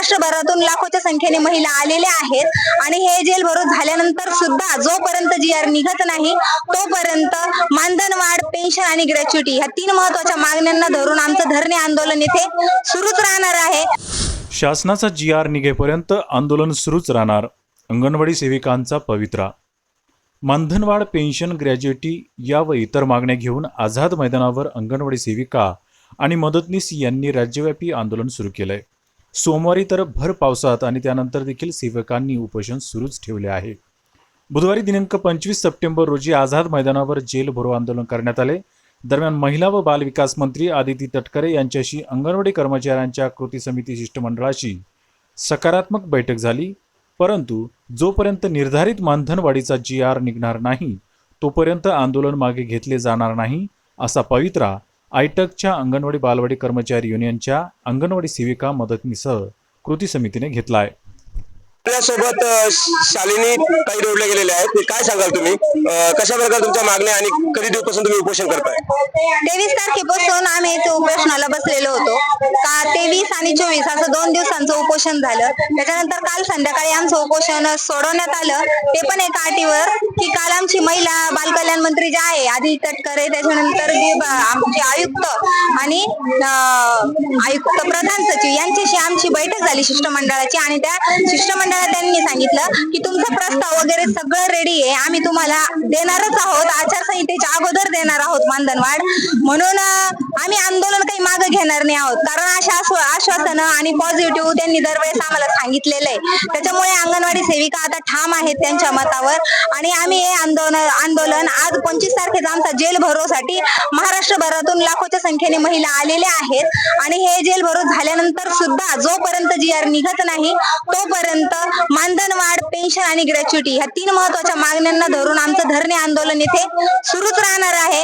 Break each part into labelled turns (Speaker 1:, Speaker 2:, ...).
Speaker 1: महाराष्ट्रभरातून लाखोच्या संख्येने महिला आलेल्या आहेत. आणि हे जेल भरून झाल्यानंतर सुद्धा जोपर्यंत जी आर निघत नाही तोपर्यंत मानधन वाढ पेन्शन आणि ग्रॅच्युटी ह्या तीन महत्त्वाच्या मागण्यांना धरून आमचं धरणे आंदोलन इथे सुरूच राहणार आहे.
Speaker 2: शासनाचा जी आर निघेपर्यंत आंदोलन सुरूच राहणार. अंगणवाडी सेविकांचा पवित्रा. मानधनवाढ पेन्शन ग्रॅज्युएटी या व इतर मागण्या घेऊन आझाद मैदानावर अंगणवाडी सेविका आणि मदतनीस यांनी राज्यव्यापी आंदोलन सुरू केलंय. सोमवारी तर भर पावसात आणि त्यानंतर देखील सेवकांनी उपोषण सुरूच ठेवले आहे. बुधवारी दिनांक पंचवीस सप्टेंबर रोजी आझाद मैदानावर जेल भरो आंदोलन करण्यात आले. दरम्यान महिला व बालविकास मंत्री आदिती तटकरे यांच्याशी अंगणवाडी कर्मचाऱ्यांच्या कृती समिती शिष्टमंडळाशी सकारात्मक बैठक झाली. परंतु जोपर्यंत निर्धारित मानधनवाढीचा जी आर निघणार नाही तोपर्यंत आंदोलन मागे घेतले जाणार नाही असा पवित्रा आयटकच्या अंगणवाडी बालवाडी कर्मचारी युनियनच्या अंगणवाडी सेविका मदतनीसह कृती समितीने घेतला आहे.
Speaker 3: आपल्यासोबत शालिनी काही जोडले गेलेले आहेत. ते काय सांगाल तुम्ही? कशा प्रकारे तुमच्या मागण्या आणि कधी दिवसापासून तुम्ही उपोषण करताय?
Speaker 1: तेवीस तारखेपासून आम्ही इथे उपोषणाला बसलेलो होतो. का तेवीस आणि चोवीस असं दोन दिवसांचं उपोषण झालं. त्याच्यानंतर काल संध्याकाळी आमचं उपोषण सोडवण्यात आलं. ते पण एका अटीवर की काल आमची महिला बालकल्याण मंत्री जे आहे आधी तटकरे त्याच्यानंतर जे आमचे आयुक्त आणि आयुक्त प्रधान सचिव यांच्याशी आमची बैठक झाली शिष्टमंडळाची आणि त्या शिष्टमंडळ शिष्टमंडळात त्यांनी सांगितलं की तुमचा प्रस्ताव वगैरे सगळं रेडी आहे. आम्ही तुम्हाला देणारच आहोत. आचारसंहितेच्या अगोदर देणार आहोत मानधनवाढ. म्हणून आम्ही आंदोलन काही मागे घेणार नाही आहोत. कारण अशा आश्वासनं आणि पॉझिटिव्ह त्यांनी दरवेळेस आम्हाला सांगितलेलं आहे. त्याच्यामुळे अंगणवाडी सेविका आता ठाम आहेत त्यांच्या मतावर. आणि आम्ही हे आंदोलन आंदोलन आज पंचवीस तारखेचा आमचा जेल भरोसाठी महाराष्ट्रभरातून लाखोच्या संख्येने महिला आलेल्या आहेत. आणि हे जेल भरो झाल्यानंतर सुद्धा जोपर्यंत जी आर निघत नाही तोपर्यंत मानधन वाढ पेन्शन आणि ग्रॅच्युटी ह्या तीन महत्त्वाच्या मागण्यांना धरून आमचं धरणे आंदोलन इथे सुरूच राहणार आहे.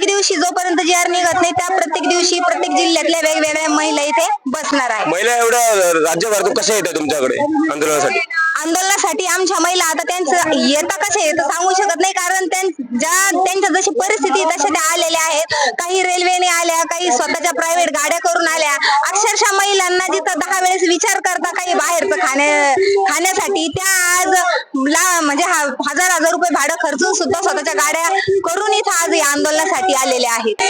Speaker 1: प्रत्येक दिवशी जोपर्यंत जी आर निघत नाही त्या प्रत्येक दिवशी प्रत्येक जिल्ह्यातल्या वेगवेगळ्या महिला इथे बसणार आहे
Speaker 3: महिला एवढ्या राज्यभरातून कशा येतात तुमच्याकडे आंदोलनासाठी?
Speaker 1: आंदोलनासाठी आमच्या महिला आता त्यांचं येता कसे येतं सांगू शकत नाही कारण ज्या त्यांच्या जशी परिस्थिती तशा त्या आलेल्या आहेत. काही रेल्वेने आल्या काही स्वतःच्या प्रायव्हेट गाड्या करून आल्या. अक्षरशः महिलांना जिथं दहा वेळेस विचार करता काही बाहेरचं खाण्या खाण्यासाठी त्या ला म्हणजे हा- हजार हजार रुपये भाडं खर्चून सुद्धा स्वतःच्या गाड्या करून इथं आज या आंदोलनासाठी आलेल्या आहेत.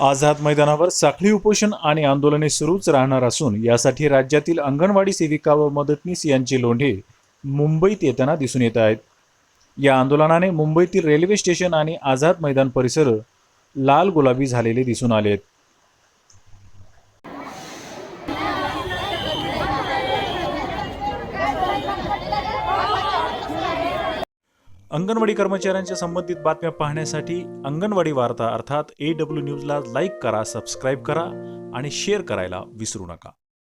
Speaker 2: आझाद मैदानावर साखळी उपोषण आणि आंदोलने सुरूच राहणार असून यासाठी राज्यातील अंगणवाडी सेविका व मदतनीस यांचे लोंढे मुंबईत येताना दिसून येत आहेत. या आंदोलनाने मुंबईतील रेल्वे स्टेशन आणि आझाद मैदान परिसर लाल गुलाबी झालेले दिसून आले आहेत. अंगणवाडी कर्मचाऱ्यांच्या संबंधित बातम्या पाहण्यासाठी अंगणवाडी वार्ता अर्थात ए डब्ल्यू न्यूजला लाईक करा सबस्क्राईब करा आणि शेअर करायला विसरू नका.